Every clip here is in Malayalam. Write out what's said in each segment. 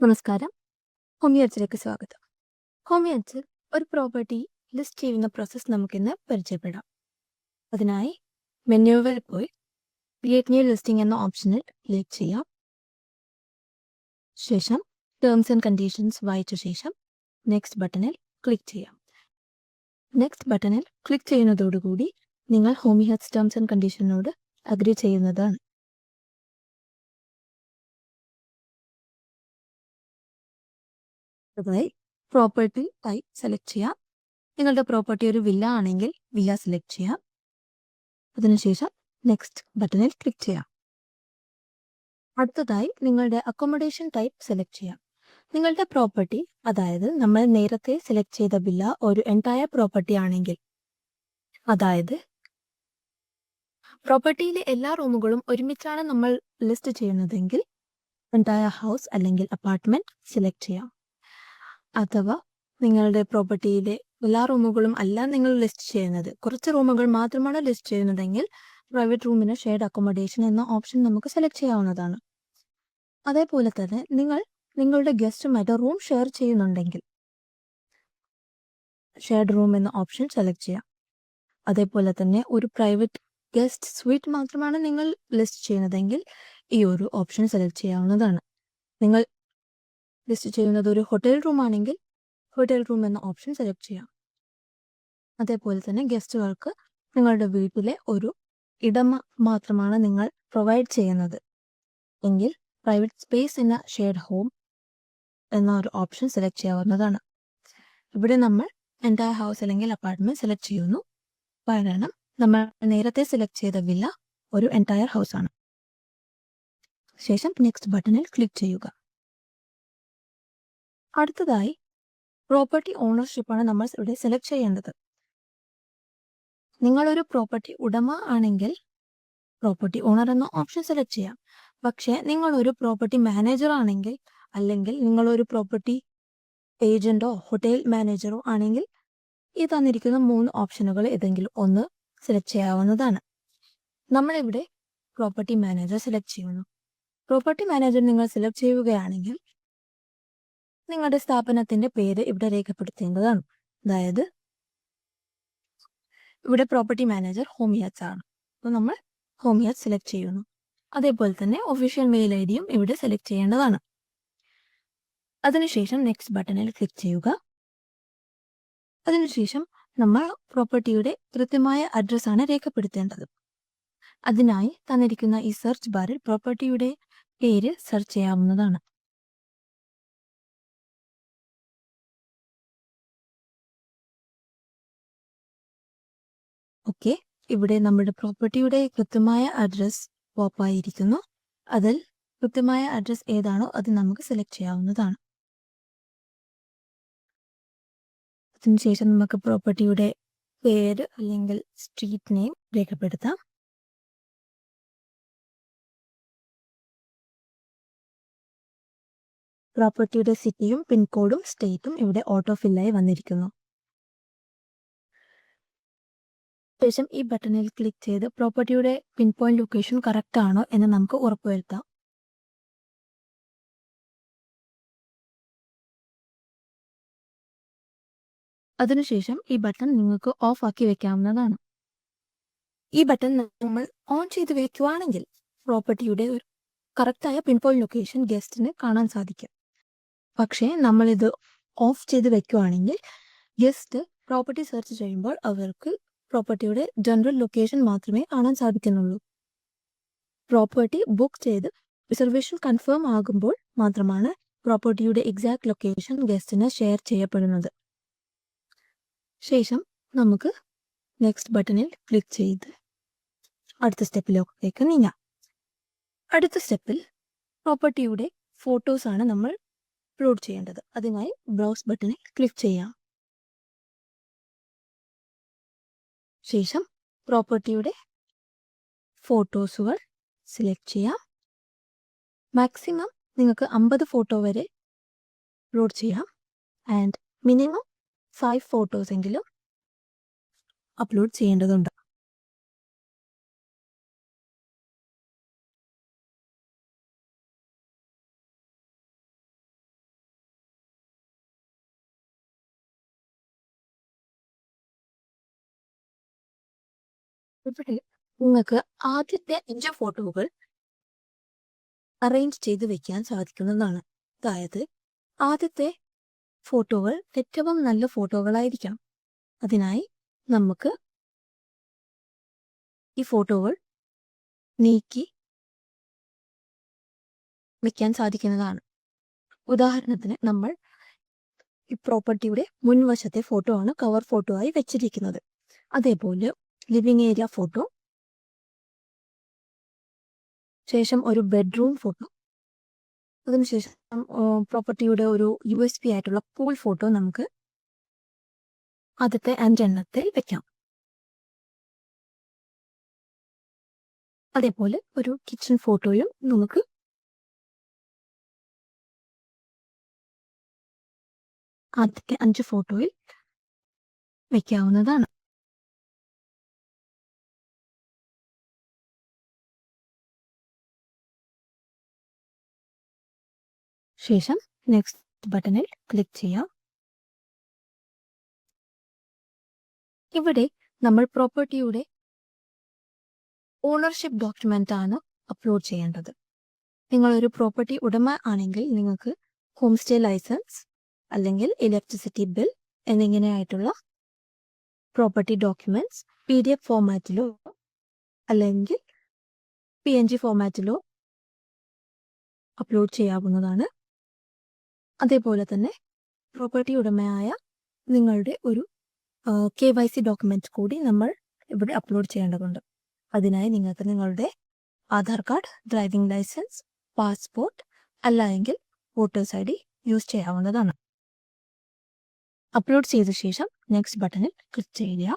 നമസ്കാരം. ഹോമിയർച്ചിലേക്ക് സ്വാഗതം. ഹോമിയർച്ചിൽ ഒരു പ്രോപ്പർട്ടി ലിസ്റ്റ് ചെയ്യുന്ന പ്രോസസ്സ് നമുക്കിന്ന് പരിചയപ്പെടാം. അതിനായി മെനുവിൽ പോയി ക്രിയേറ്റ് ന്യൂ ലിസ്റ്റിംഗ് എന്ന ഓപ്ഷനിൽ ക്ലിക്ക് ചെയ്യാം. ശേഷം ടേംസ് ആൻഡ് കണ്ടീഷൻസ് വായിച്ച ശേഷം നെക്സ്റ്റ് ബട്ടണിൽ ക്ലിക്ക് ചെയ്യാം. നെക്സ്റ്റ് ബട്ടണിൽ ക്ലിക്ക് ചെയ്യുന്നതോടുകൂടി നിങ്ങൾ ഹോമി ഹെൽത്ത് ടേംസ് ആൻഡ് കണ്ടീഷനോട് അഗ്രി ചെയ്യുന്നതാണ്. അടുത്തതായി പ്രോപ്പർട്ടി ടൈപ്പ് സെലക്ട് ചെയ്യാം. നിങ്ങളുടെ പ്രോപ്പർട്ടി ഒരു വില്ല ആണെങ്കിൽ വില്ല സെലക്ട് ചെയ്യാം. അതിനുശേഷം നെക്സ്റ്റ് ബട്ടണിൽ ക്ലിക്ക് ചെയ്യാം. അടുത്തതായി നിങ്ങളുടെ അക്കോമഡേഷൻ ടൈപ്പ് സെലക്ട് ചെയ്യാം. നിങ്ങളുടെ പ്രോപ്പർട്ടി അതായത് നമ്മൾ നേരത്തെ സെലക്ട് ചെയ്ത വില്ല ഒരു എൻടയർ പ്രോപ്പർട്ടി ആണെങ്കിൽ അതായത് പ്രോപ്പർട്ടിയിലെ എല്ലാ റൂമുകളും ഒരുമിച്ചാണ് നമ്മൾ ലിസ്റ്റ് ചെയ്യുന്നതെങ്കിൽ എൻടയർ ഹൗസ് അല്ലെങ്കിൽ അപ്പാർട്ട്മെന്റ് സെലക്ട് ചെയ്യാം. അഥവാ നിങ്ങളുടെ പ്രോപ്പർട്ടിയിലെ എല്ലാ റൂമുകളും അല്ല നിങ്ങൾ ലിസ്റ്റ് ചെയ്യുന്നത്. കുറച്ച് റൂമുകൾ മാത്രമാണ് ലിസ്റ്റ് ചെയ്യുന്നതെങ്കിൽ പ്രൈവറ്റ് റൂമിന് ഷെയർഡ് അക്കോമഡേഷൻ എന്ന ഓപ്ഷൻ നമുക്ക് സെലക്ട് ചെയ്യാവുന്നതാണ്. അതേപോലെ തന്നെ നിങ്ങൾ നിങ്ങളുടെ ഗസ്റ്റുമായിട്ട് റൂം ഷെയർ ചെയ്യുന്നുണ്ടെങ്കിൽ ഷെയർഡ് റൂം എന്ന ഓപ്ഷൻ സെലക്ട് ചെയ്യാം. അതേപോലെ തന്നെ ഒരു പ്രൈവറ്റ് ഗസ്റ്റ് സ്വീറ്റ് മാത്രമാണ് നിങ്ങൾ ലിസ്റ്റ് ചെയ്യുന്നതെങ്കിൽ ഈ ഒരു ഓപ്ഷൻ സെലക്ട് ചെയ്യാവുന്നതാണ്. നിങ്ങൾ ലിസ്റ്റ് ചെയ്യുന്നത് ഒരു ഹോട്ടൽ റൂം ആണെങ്കിൽ ഹോട്ടൽ റൂം എന്ന ഓപ്ഷൻ സെലക്ട് ചെയ്യാം. അതേപോലെ തന്നെ ഗസ്റ്റുകൾക്ക് നിങ്ങളുടെ വീട്ടിലെ ഒരു ഇടമ മാത്രമാണ് നിങ്ങൾ പ്രൊവൈഡ് ചെയ്യുന്നത്. എങ്കിൽ private space in shared home എന്ന ഒരു ഓപ്ഷൻ സെലക്ട് ചെയ്യാവുന്നതാണ്. ഇവിടെ നമ്മൾ എന്റെ ഹൗസ് അല്ലെങ്കിൽ അപ്പാർട്ട്മെന്റ് സെലക്ട് ചെയ്യുന്നു. കാരണം നമ്മൾ നേരത്തെ സെലക്ട് ചെയ്ത വില്ല ഒരു എന്റയർ ഹൗസ് ആണ്. ശേഷം നെക്സ്റ്റ് ബട്ടണിൽ ക്ലിക്ക് ചെയ്യുക. അടുത്തതായി പ്രോപ്പർട്ടി ഓണർഷിപ്പാണ് നമ്മൾ ഇവിടെ സെലക്ട് ചെയ്യേണ്ടത്. നിങ്ങളൊരു പ്രോപ്പർട്ടി ഉടമ ആണെങ്കിൽ പ്രോപ്പർട്ടി ഓണർ എന്ന ഓപ്ഷൻ സെലക്ട് ചെയ്യാം. പക്ഷേ നിങ്ങളൊരു പ്രോപ്പർട്ടി മാനേജർ ആണെങ്കിൽ അല്ലെങ്കിൽ നിങ്ങളൊരു പ്രോപ്പർട്ടി ഏജന്റോ ഹോട്ടൽ മാനേജറോ ആണെങ്കിൽ ഈ തന്നിരിക്കുന്ന മൂന്ന് ഓപ്ഷനുകൾ ഏതെങ്കിലും ഒന്ന് സെലക്ട് ചെയ്യാവുന്നതാണ്. നമ്മളിവിടെ പ്രോപ്പർട്ടി മാനേജർ സെലക്ട് ചെയ്യുന്നു. പ്രോപ്പർട്ടി മാനേജർ നിങ്ങൾ സെലക്ട് ചെയ്യുകയാണെങ്കിൽ നിങ്ങളുടെ സ്ഥാപനത്തിന്റെ പേര് ഇവിടെ രേഖപ്പെടുത്തേണ്ടതാണ്. അതായത് ഇവിടെ പ്രോപ്പർട്ടി മാനേജർ ഹോമിയാറ്റ്സ് ആണ്. അപ്പോൾ നമ്മൾ ഹോമിയാറ്റ് സെലക്ട് ചെയ്യുന്നു. അതേപോലെ തന്നെ ഒഫീഷ്യൽ മെയിൽ ഐ ഡിയും ഇവിടെ സെലക്ട് ചെയ്യേണ്ടതാണ്. അതിനുശേഷം നെക്സ്റ്റ് ബട്ടണിൽ ക്ലിക്ക് ചെയ്യുക. അതിനുശേഷം നമ്മൾ പ്രോപ്പർട്ടിയുടെ കൃത്യമായ അഡ്രസ് ആണ് രേഖപ്പെടുത്തേണ്ടത്. അതിനായി തന്നിരിക്കുന്ന ഈ സെർച്ച് ബാറിൽ പ്രോപ്പർട്ടിയുടെ പേര് സെർച്ച് ചെയ്യാവുന്നതാണ്. ഓക്കെ. ഇവിടെ നമ്മുടെ പ്രോപ്പർട്ടിയുടെ കൃത്യമായ അഡ്രസ് പോപ്പായിരിക്കുന്നു അതിൽ കൃത്യമായ അഡ്രസ് ഏതാണോ അത് നമുക്ക് സെലക്ട് ചെയ്യാവുന്നതാണ്. അതിനുശേഷം നമുക്ക് പ്രോപ്പർട്ടിയുടെ പേര് അല്ലെങ്കിൽ സ്ട്രീറ്റ് നെയിം രേഖപ്പെടുത്താം. പ്രോപ്പർട്ടിയുടെ സിറ്റിയും പിൻകോഡും സ്റ്റേറ്റും ഇവിടെ ഓട്ടോ ഫില്ലായി വന്നിരിക്കുന്നു. ശേഷം ഈ ബട്ടണിൽ ക്ലിക്ക് ചെയ്ത് പ്രോപ്പർട്ടിയുടെ പിൻ പോയിന്റ് ലൊക്കേഷൻ കറക്റ്റ് ആണോ എന്ന് നമുക്ക് ഉറപ്പുവരുത്താം. അതിനുശേഷം ഈ ബട്ടൺ നിങ്ങൾക്ക് ഓഫ് ആക്കി വെക്കാവുന്നതാണ്. ഈ ബട്ടൺ നമ്മൾ ഓൺ ചെയ്ത് വെക്കുവാണെങ്കിൽ പ്രോപ്പർട്ടിയുടെ ഒരു കറക്റ്റായ പിൻ പോയിന്റ് ലൊക്കേഷൻ ഗസ്റ്റിന് കാണാൻ സാധിക്കും. പക്ഷേ നമ്മളിത് ഓഫ് ചെയ്ത് വെക്കുവാണെങ്കിൽ ഗസ്റ്റ് പ്രോപ്പർട്ടി സെർച്ച് ചെയ്യുമ്പോൾ അവർക്ക് പ്രോപ്പർട്ടിയുടെ ജനറൽ ലൊക്കേഷൻ മാത്രമേ കാണാൻ സാധിക്കുന്നുള്ളൂ. പ്രോപ്പർട്ടി ബുക്ക് ചെയ്ത് റിസർവേഷൻ കൺഫേം ആകുമ്പോൾ മാത്രമാണ് പ്രോപ്പർട്ടിയുടെ എക്സാക്ട് ലൊക്കേഷൻ ഗസ്റ്റിന് ഷെയർ ചെയ്യപ്പെടുന്നത്. ശേഷം നമുക്ക് നെക്സ്റ്റ് ബട്ടണിൽ ക്ലിക്ക് ചെയ്ത് അടുത്ത സ്റ്റെപ്പിലേക്ക് നീങ്ങാം. അടുത്ത സ്റ്റെപ്പിൽ പ്രോപ്പർട്ടിയുടെ ഫോട്ടോസാണ് നമ്മൾ അപ്ലോഡ് ചെയ്യേണ്ടത്. അതിനായി ബ്രൗസ് ബട്ടണിൽ ക്ലിക്ക് ചെയ്യാം. ശേഷം പ്രോപ്പർട്ടിയുടെ ഫോട്ടോസുകൾ സെലക്ട് ചെയ്യാം. മാക്സിമം നിങ്ങൾക്ക് അമ്പത് ഫോട്ടോ വരെ അപ്ലോഡ് ചെയ്യാം. ആൻഡ് മിനിമം ഫൈവ് ഫോട്ടോസ് എങ്കിലും അപ്ലോഡ് ചെയ്യേണ്ടതുണ്ട്. ഇവിടെ നിങ്ങൾക്ക് ആദ്യത്തെ അഞ്ച് ഫോട്ടോകൾ അറേഞ്ച് ചെയ്ത് വെക്കാൻ സാധിക്കുന്നതാണ്. അതായത് ആദ്യത്തെ ഫോട്ടോകൾ ഏറ്റവും നല്ല ഫോട്ടോകളായിരിക്കാം അതിനായി നമുക്ക് ഈ ഫോട്ടോകൾ നീക്കി വയ്ക്കാൻ സാധിക്കുന്നതാണ്. ഉദാഹരണത്തിന് നമ്മൾ ഈ പ്രോപ്പർട്ടിയുടെ മുൻവശത്തെ ഫോട്ടോ ആണ് കവർ ഫോട്ടോ ആയി വെച്ചിരിക്കുന്നത്. അതേപോലെ ലിവിങ് ഏരിയ ഫോട്ടോ. ശേഷം ഒരു ബെഡ്റൂം ഫോട്ടോ. അതിനുശേഷം പ്രോപ്പർട്ടിയുടെ ഒരു യു എസ് പി ആയിട്ടുള്ള പൂൾ ഫോട്ടോ നമുക്ക് ആദ്യത്തെ അഞ്ചെണ്ണത്തിൽ വെക്കാം. അതേപോലെ ഒരു കിച്ചൺ ഫോട്ടോയും നമുക്ക് ആദ്യത്തെ അഞ്ച് ഫോട്ടോയിൽ വെക്കാവുന്നതാണ്. ശേഷം നെക്സ്റ്റ് ബട്ടണിൽ ക്ലിക്ക് ചെയ്യാം. ഇവിടെ നമ്മൾ പ്രോപ്പർട്ടിയുടെ ഓണർഷിപ്പ് ഡോക്യുമെന്റ് ആണ് അപ്ലോഡ് ചെയ്യേണ്ടത്. നിങ്ങൾ ഒരു പ്രോപ്പർട്ടി ഉടമ ആണെങ്കിൽ നിങ്ങൾക്ക് ഹോം സ്റ്റേ ലൈസൻസ് അല്ലെങ്കിൽ electricity bill എന്നിങ്ങനെയായിട്ടുള്ള property documents P D F ഫോമാറ്റിലോ അല്ലെങ്കിൽ പി എൻ ജി ഫോമാറ്റിലോ അപ്ലോഡ് ചെയ്യാവുന്നതാണ്. അതേപോലെ തന്നെ പ്രോപ്പർട്ടി ഉടമയായ നിങ്ങളുടെ ഒരു കെ വൈ സി ഡോക്യുമെന്റ് കൂടി നമ്മൾ ഇവിടെ അപ്ലോഡ് ചെയ്യേണ്ടതുണ്ട്. അതിനായി നിങ്ങൾക്ക് നിങ്ങളുടെ Aadhaar card driving licence passport അല്ല എങ്കിൽ വോട്ടേഴ്സ് ഐ ഡി യൂസ് ചെയ്യാവുന്നതാണ്. അപ്ലോഡ് ചെയ്ത ശേഷം നെക്സ്റ്റ് ബട്ടണിൽ ക്ലിക്ക് ചെയ്യുക.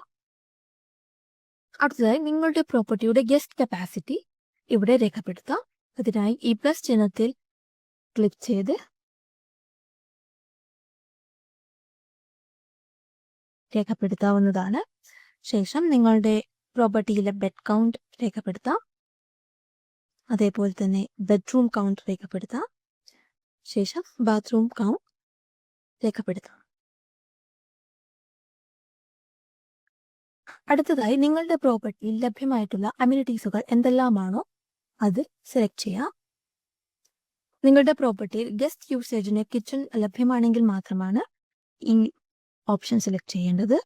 അടുത്തതായി നിങ്ങളുടെ പ്രോപ്പർട്ടിയുടെ ഗസ്റ്റ് കപ്പാസിറ്റി ഇവിടെ രേഖപ്പെടുത്താം. അതിനായി ഈ പ്ലസ് ചിഹ്നത്തിൽ ക്ലിക്ക് ചെയ്ത് രേഖപ്പെടുത്താവുന്നതാണ്. ശേഷം നിങ്ങളുടെ പ്രോപ്പർട്ടിയിലെ ബെഡ് കൗണ്ട് രേഖപ്പെടുത്താം. അതേപോലെ തന്നെ ബെഡ്റൂം കൗണ്ട് രേഖപ്പെടുത്താം. ശേഷം ബാത്റൂം കൗണ്ട് രേഖപ്പെടുത്താം. അടുത്തതായി നിങ്ങളുടെ പ്രോപ്പർട്ടിയിൽ ലഭ്യമായിട്ടുള്ള അമ്യൂണിറ്റീസുകൾ എന്തെല്ലാമാണോ അത് സെലക്ട് ചെയ്യാം. നിങ്ങളുടെ പ്രോപ്പർട്ടിയിൽ ഗസ്റ്റ് യൂസേജിന് കിച്ചൺ ലഭ്യമാണെങ്കിൽ മാത്രമാണ് ഈ ഓപ്ഷൻ സെലക്ട് ചെയ്യേണ്ടത്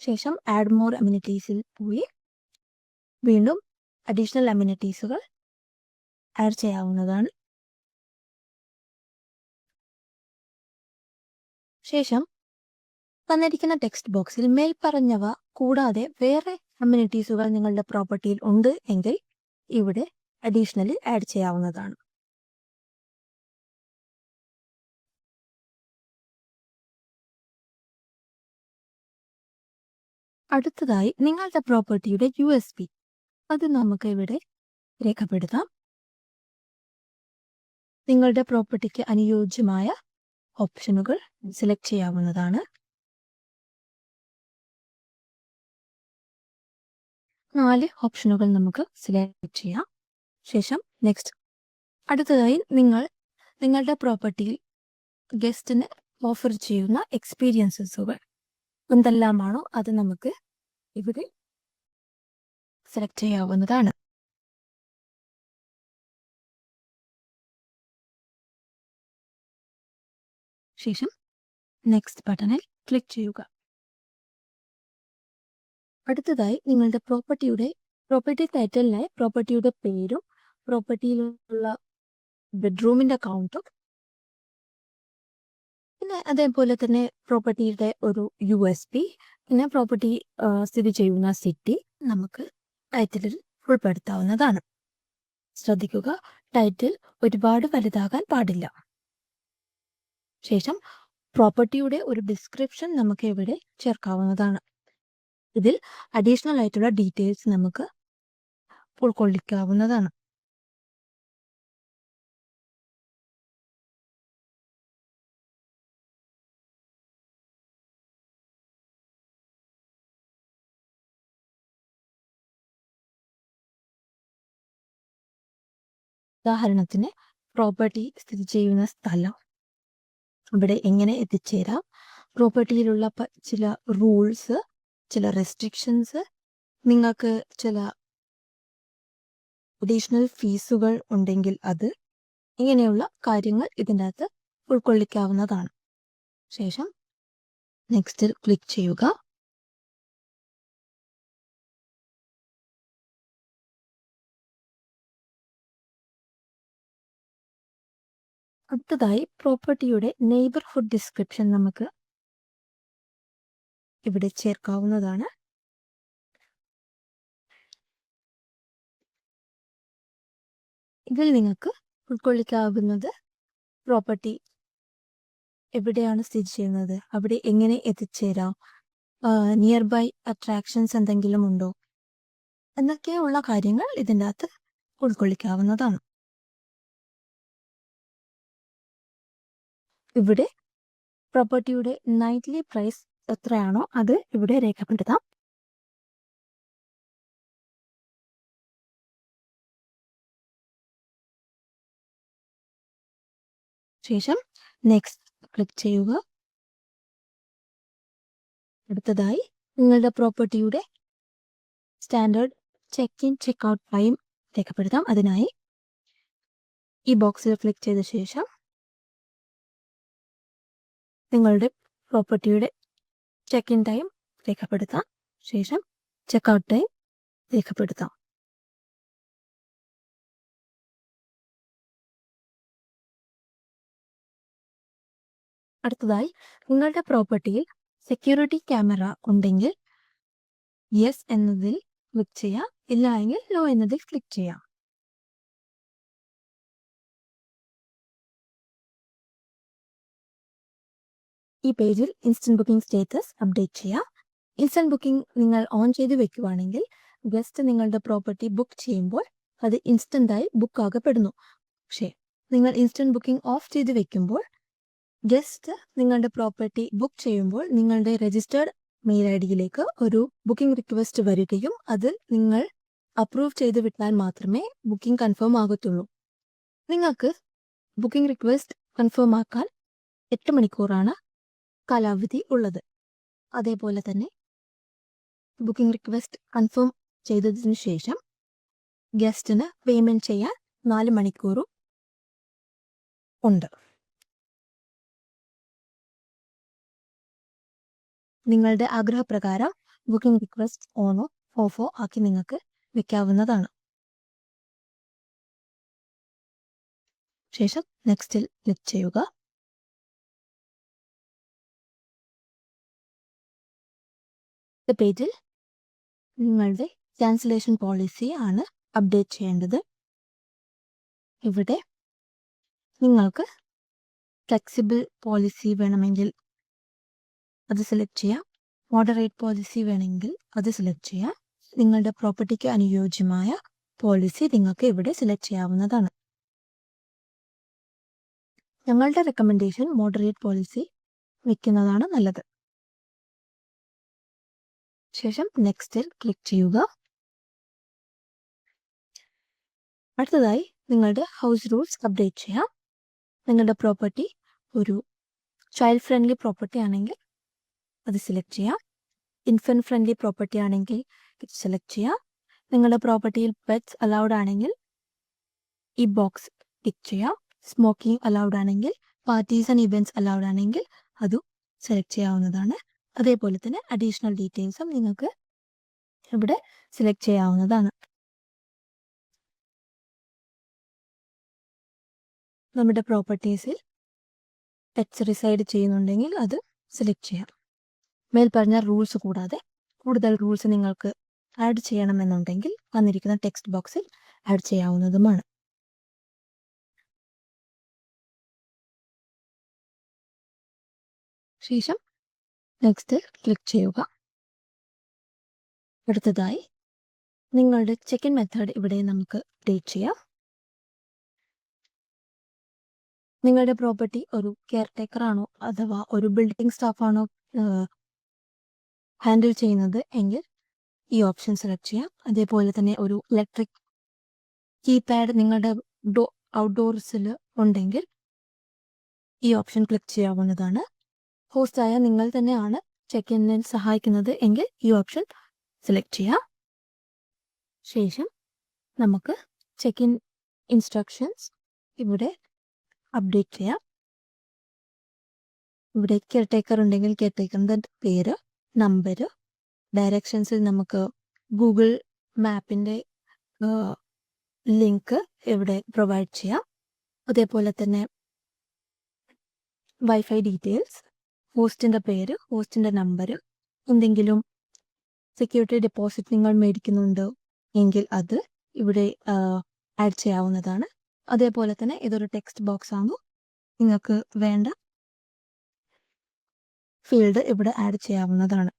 ശേഷം ആഡ് മോർ അമ്യൂണിറ്റീസിൽ പോയി വീണ്ടും അഡീഷണൽ അമ്യൂണിറ്റീസുകൾ ആഡ് ചെയ്യാവുന്നതാണ്. ശേഷം തന്നിരിക്കുന്ന ടെക്സ്റ്റ് ബോക്സിൽ മേൽ പറഞ്ഞവ കൂടാതെ വേറെ അമ്യൂണിറ്റീസുകൾ നിങ്ങളുടെ പ്രോപ്പർട്ടിയിൽ ഉണ്ട് എങ്കിൽ ഇവിടെ അഡീഷണലി ആഡ് ചെയ്യാവുന്നതാണ്. അടുത്തതായി നിങ്ങളുടെ പ്രോപ്പർട്ടിയുടെ യു എസ് പി. അത് നമുക്ക് ഇവിടെ രേഖപ്പെടുത്താം. നിങ്ങളുടെ പ്രോപ്പർട്ടിക്ക് അനുയോജ്യമായ ഓപ്ഷനുകൾ സെലക്ട് ചെയ്യാവുന്നതാണ്. നാല് ഓപ്ഷനുകൾ നമുക്ക് സെലക്ട് ചെയ്യാം. ശേഷം നെക്സ്റ്റ്. അടുത്തതായി നിങ്ങൾ നിങ്ങളുടെ പ്രോപ്പർട്ടിയിൽ ഗസ്റ്റിന് ഓഫർ ചെയ്യുന്ന എക്സ്പീരിയൻസസുകൾ എന്തെല്ലാമാണോ അത് നമുക്ക് ഇവിടെ സെലക്ട് ചെയ്യാവുന്നതാണ് ശേഷം നെക്സ്റ്റ് ബട്ടണിൽ ക്ലിക്ക് ചെയ്യുക. അടുത്തതായി നിങ്ങളുടെ പ്രോപ്പർട്ടിയുടെ പ്രോപ്പർട്ടി ടൈറ്റലിനായി പ്രോപ്പർട്ടിയുടെ പേരും പ്രോപ്പർട്ടിയിലുള്ള ബെഡ്റൂമിന്റെ കൗണ്ടും പിന്നെ അതേപോലെ തന്നെ പ്രോപ്പർട്ടിയുടെ ഒരു യു എസ് പി പിന്നെ പ്രോപ്പർട്ടി സ്ഥിതി ചെയ്യുന്ന സിറ്റി നമുക്ക് ടൈറ്റിലിൽ ഉൾപ്പെടുത്താവുന്നതാണ്. ശ്രദ്ധിക്കുക ടൈറ്റിൽ ഒരുപാട് വലുതാകാൻ പാടില്ല. ശേഷം പ്രോപ്പർട്ടിയുടെ ഒരു ഡിസ്ക്രിപ്ഷൻ നമുക്ക് ഇവിടെ ചേർക്കാവുന്നതാണ്. ഇതിൽ അഡീഷണൽ ആയിട്ടുള്ള ഡീറ്റെയിൽസ് നമുക്ക് ഉൾക്കൊള്ളിക്കാവുന്നതാണ്. ഉദാഹരണത്തിന് പ്രോപ്പർട്ടി സ്ഥിതി ചെയ്യുന്ന സ്ഥലം. അവിടെ എങ്ങനെ എത്തിച്ചേരാം? പ്രോപ്പർട്ടിയിലുള്ള ചില റൂൾസ് ചില റെസ്ട്രിക്ഷൻസ് നിങ്ങൾക്ക് ചില അഡീഷണൽ ഫീസുകൾ ഉണ്ടെങ്കിൽ അത് ഇങ്ങനെയുള്ള കാര്യങ്ങൾ ഇതിന്റെ അകത്ത് ഉൾക്കൊള്ളിക്കാവുന്നതാണ്. ശേഷം നെക്സ്റ്റിൽ ക്ലിക്ക് ചെയ്യുക. അടുത്തതായി പ്രോപ്പർട്ടിയുടെ നെയ്ബർഹുഡ് ഡിസ്ക്രിപ്ഷൻ നമുക്ക് ഇവിടെ ചേർക്കാവുന്നതാണ്. ഇതിൽ നിങ്ങൾക്ക് ഉൾക്കൊള്ളിക്കാവുന്നത് പ്രോപ്പർട്ടി എവിടെയാണ് സ്ഥിതി ചെയ്യുന്നത്? അവിടെ എങ്ങനെ എത്തിച്ചേരാം? നിയർ ബൈ അട്രാക്ഷൻസ് എന്തെങ്കിലും ഉണ്ടോ? എന്നൊക്കെയുള്ള കാര്യങ്ങൾ ഇതിന്റെ അകത്ത് ഉൾക്കൊള്ളിക്കാവുന്നതാണ്. ഇവിടെ പ്രോപ്പർട്ടിയുടെ നൈറ്റ്ലി പ്രൈസ് എത്രയാണോ അത് ഇവിടെ രേഖപ്പെടുത്താം. ശേഷം നെക്സ്റ്റ് ക്ലിക്ക് ചെയ്യുക. അടുത്തതായി നിങ്ങളുടെ പ്രോപ്പർട്ടിയുടെ standard check in check out time രേഖപ്പെടുത്താം. അതിനായി ഈ ബോക്സിൽ ക്ലിക്ക് ചെയ്ത ശേഷം നിങ്ങളുടെ പ്രോപ്പർട്ടിയുടെ ചെക്ക് ഇൻ ടൈം രേഖപ്പെടുത്താം. ശേഷം ചെക്ക് ഔട്ട് ടൈം രേഖപ്പെടുത്താം. അടുത്തതായി നിങ്ങളുടെ പ്രോപ്പർട്ടിയിൽ സെക്യൂരിറ്റി ക്യാമറ ഉണ്ടെങ്കിൽ യെസ് എന്നതിൽ ക്ലിക്ക് ചെയ്യാം. ഇല്ല എങ്കിൽ നോ എന്നതിൽ ക്ലിക്ക് ചെയ്യാം. ഈ പേജിൽ ഇൻസ്റ്റന്റ് ബുക്കിംഗ് സ്റ്റേറ്റസ് അപ്ഡേറ്റ് ചെയ്യാം. ഇൻസ്റ്റന്റ് ബുക്കിംഗ് നിങ്ങൾ ഓൺ ചെയ്ത് വെക്കുവാണെങ്കിൽ ഗസ്റ്റ് നിങ്ങളുടെ പ്രോപ്പർട്ടി ബുക്ക് ചെയ്യുമ്പോൾ അത് ഇൻസ്റ്റന്റ് ആയി ബുക്ക് ആകപ്പെടുന്നു. പക്ഷേ നിങ്ങൾ ഇൻസ്റ്റന്റ് ബുക്കിംഗ് ഓഫ് ചെയ്ത് വെക്കുമ്പോൾ ഗസ്റ്റ് നിങ്ങളുടെ പ്രോപ്പർട്ടി ബുക്ക് ചെയ്യുമ്പോൾ നിങ്ങളുടെ രജിസ്റ്റേർഡ് മെയിൽ ഐ ഡിയിലേക്ക് ഒരു ബുക്കിംഗ് റിക്വസ്റ്റ് വരികയും അതിൽ നിങ്ങൾ അപ്രൂവ് ചെയ്ത് വിട്ടാൽ മാത്രമേ ബുക്കിംഗ് കൺഫേം ആകത്തുള്ളൂ. നിങ്ങൾക്ക് ബുക്കിംഗ് റിക്വസ്റ്റ് കൺഫേം ആക്കാൻ എട്ട് മണിക്കൂറാണ് കാലാവധി ഉള്ളത്. അതേപോലെ തന്നെ ബുക്കിംഗ് റിക്വസ്റ്റ് കൺഫേം ചെയ്തതിന് ശേഷം ഗസ്റ്റിന് പേയ്മെന്റ് ചെയ്യാൻ നാല് മണിക്കൂറും ഉണ്ട്. നിങ്ങളുടെ ആഗ്രഹപ്രകാരം ബുക്കിംഗ് റിക്വസ്റ്റ് ഓണോ ഓഫോ ആക്കി നിങ്ങൾക്ക് വെക്കാവുന്നതാണ്. ശേഷം നെക്സ്റ്റിൽ ക്ലിക്ക് ചെയ്യുക. പേജിൽ നിങ്ങളുടെ ക്യാൻസലേഷൻ പോളിസി ആണ് അപ്ഡേറ്റ് ചെയ്യേണ്ടത്. ഇവിടെ നിങ്ങൾക്ക് ഫ്ലെക്സിബിൾ പോളിസി വേണമെങ്കിൽ അത് സെലക്ട് ചെയ്യാം. മോഡറേറ്റ് പോളിസി വേണമെങ്കിൽ അത് സെലക്ട് ചെയ്യാം. നിങ്ങളുടെ പ്രോപ്പർട്ടിക്ക് അനുയോജ്യമായ പോളിസി നിങ്ങൾക്ക് ഇവിടെ സെലക്ട് ചെയ്യാവുന്നതാണ്. ഞങ്ങളുടെ റെക്കമെൻഡേഷൻ മോഡറേറ്റ് പോളിസി വയ്ക്കുന്നതാണ് നല്ലത്. ശേഷം നെക്സ്റ്റിൽ ക്ലിക്ക് ചെയ്യുക. അടുത്തതായി നിങ്ങളുടെ ഹൗസ് റൂൾസ് അപ്ഡേറ്റ് ചെയ്യാം. നിങ്ങളുടെ പ്രോപ്പർട്ടി ഒരു ചൈൽഡ് ഫ്രണ്ട്ലി പ്രോപ്പർട്ടി ആണെങ്കിൽ അത് സെലക്ട് ചെയ്യാം. ഇൻഫൻ ഫ്രണ്ട്ലി പ്രോപ്പർട്ടി ആണെങ്കിൽ ഇത് സെലക്ട് ചെയ്യാം. നിങ്ങളുടെ പ്രോപ്പർട്ടിയിൽ പെറ്റ്സ് അലൗഡ് ആണെങ്കിൽ ഈ ബോക്സ് ടിക്ക് ചെയ്യാം. സ്മോക്കിംഗ് അലൗഡ് ആണെങ്കിൽ പാർട്ടീസ് ആൻഡ് ഇവന്റ്സ് അലൗഡ് ആണെങ്കിൽ അതും സെലക്ട് ചെയ്യാവുന്നതാണ്. അതേപോലെ തന്നെ അഡീഷണൽ ഡീറ്റെയിൽസും നിങ്ങൾക്ക് ഇവിടെ സെലക്ട് ചെയ്യാവുന്നതാണ്. നമ്മുടെ പ്രോപ്പർട്ടീസിൽ പെറ്റ്സ് റിസൈഡ് ചെയ്യുന്നുണ്ടെങ്കിൽ അത് സെലക്ട് ചെയ്യാം. മേൽപ്പറഞ്ഞ റൂൾസ് കൂടാതെ കൂടുതൽ റൂൾസ് നിങ്ങൾക്ക് ആഡ് ചെയ്യണമെന്നുണ്ടെങ്കിൽ വന്നിരിക്കുന്ന ടെക്സ്റ്റ് ബോക്സിൽ ആഡ് ചെയ്യാവുന്നതുമാണ്. ശേഷം നെക്സ്റ്റ് ക്ലിക്ക് ചെയ്യുക. അടുത്തതായി നിങ്ങളുടെ ചെക്ക് ഇൻ മെത്തേഡ് ഇവിടെ നമുക്ക് അപ്ഡേറ്റ് ചെയ്യാം. നിങ്ങളുടെ പ്രോപ്പർട്ടി ഒരു കെയർ ടേക്കർ ആണോ അഥവാ ഒരു ബിൽഡിംഗ് സ്റ്റാഫാണോ ഹാൻഡിൽ ചെയ്യുന്നത് എങ്കിൽ ഈ ഓപ്ഷൻ സെലക്ട് ചെയ്യാം. അതേപോലെ തന്നെ ഒരു ഇലക്ട്രിക് കീപാഡ് നിങ്ങളുടെ ഔട്ട്ഡോർസിൽ ഉണ്ടെങ്കിൽ ഈ ഓപ്ഷൻ ക്ലിക്ക് ചെയ്യാവുന്നതാണ്. ഹോസ്റ്റായ നിങ്ങൾ തന്നെയാണ് ചെക്ക് ഇന്നിൽ സഹായിക്കുന്നത് എങ്കിൽ ഈ ഓപ്ഷൻ സെലക്ട് ചെയ്യാം. ശേഷം നമുക്ക് ചെക്ക് ഇൻ ഇൻസ്ട്രക്ഷൻസ് ഇവിടെ അപ്ഡേറ്റ് ചെയ്യാം. ഇവിടെ കെയർ ടേക്കർ ഉണ്ടെങ്കിൽ കെയർ ടേക്കറിന്റെ പേര് നമ്പർ ഡയറക്ഷൻസിൽ നമുക്ക് ഗൂഗിൾ മാപ്പിന്റെ ലിങ്ക് ഇവിടെ പ്രൊവൈഡ് ചെയ്യാം. അതേപോലെ തന്നെ വൈഫൈ ഡീറ്റെയിൽസ് ഹോസ്റ്റിന്റെ പേര് ഹോസ്റ്റിന്റെ നമ്പർ എന്തെങ്കിലും സെക്യൂരിറ്റി ഡെപ്പോസിറ്റ് നിങ്ങൾ മേടിക്കുന്നുണ്ടോ എങ്കിൽ അത് ഇവിടെ ആഡ് ചെയ്യാവുന്നതാണ്. അതേപോലെ തന്നെ ഇതൊരു ടെക്സ്റ്റ് ബോക്സ് ആകുമ്പോൾ നിങ്ങൾക്ക് വേണ്ട ഫീൽഡ് ഇവിടെ ആഡ് ചെയ്യാവുന്നതാണ്.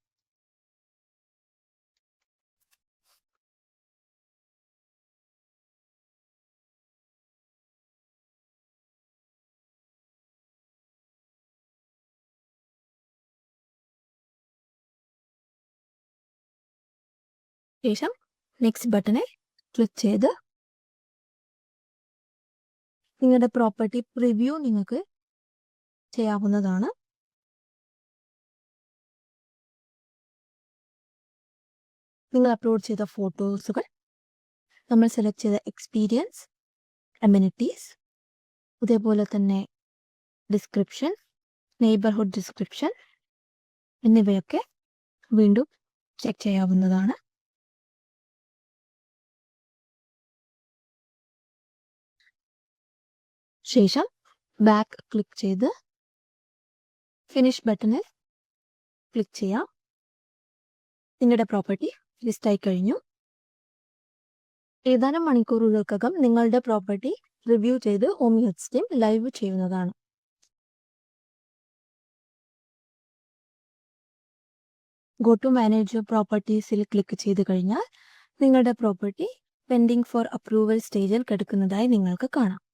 ശേഷം നെക്സ്റ്റ് ബട്ടണിൽ ക്ലിക്ക് ചെയ്ത് നിങ്ങളുടെ പ്രോപ്പർട്ടി പ്രിവ്യൂ നിങ്ങൾക്ക് ചെയ്യാവുന്നതാണ്. നിങ്ങൾ അപ്ലോഡ് ചെയ്ത ഫോട്ടോസുകൾ നമ്മൾ സെലക്ട് ചെയ്ത എക്സ്പീരിയൻസ് അമ്യൂണിറ്റീസ് അതേപോലെ തന്നെ ഡിസ്ക്രിപ്ഷൻ നെയ്ബർഹുഡ് ഡിസ്ക്രിപ്ഷൻ എന്നിവയൊക്കെ വീണ്ടും ചെക്ക് ചെയ്യാവുന്നതാണ്. ശേഷം ബാക്ക് ക്ലിക്ക് ചെയ്ത് ഫിനിഷ് ബട്ടണിൽ ക്ലിക്ക് ചെയ്യാം. നിങ്ങളുടെ പ്രോപ്പർട്ടി ലിസ്റ്റായി കഴിഞ്ഞു. ഏതാനും മണിക്കൂറുകൾക്കകം നിങ്ങളുടെ പ്രോപ്പർട്ടി റിവ്യൂ ചെയ്ത് ഹോം ടീം ലൈവ് ചെയ്യുന്നതാണ്. ഗോ ടു മാനേജ് പ്രോപ്പർട്ടീസിൽ ക്ലിക്ക് ചെയ്ത് കഴിഞ്ഞാൽ നിങ്ങളുടെ പ്രോപ്പർട്ടി പെൻഡിങ് ഫോർ അപ്രൂവൽ സ്റ്റേജിൽ കിടക്കുന്നതായി നിങ്ങൾക്ക് കാണാം.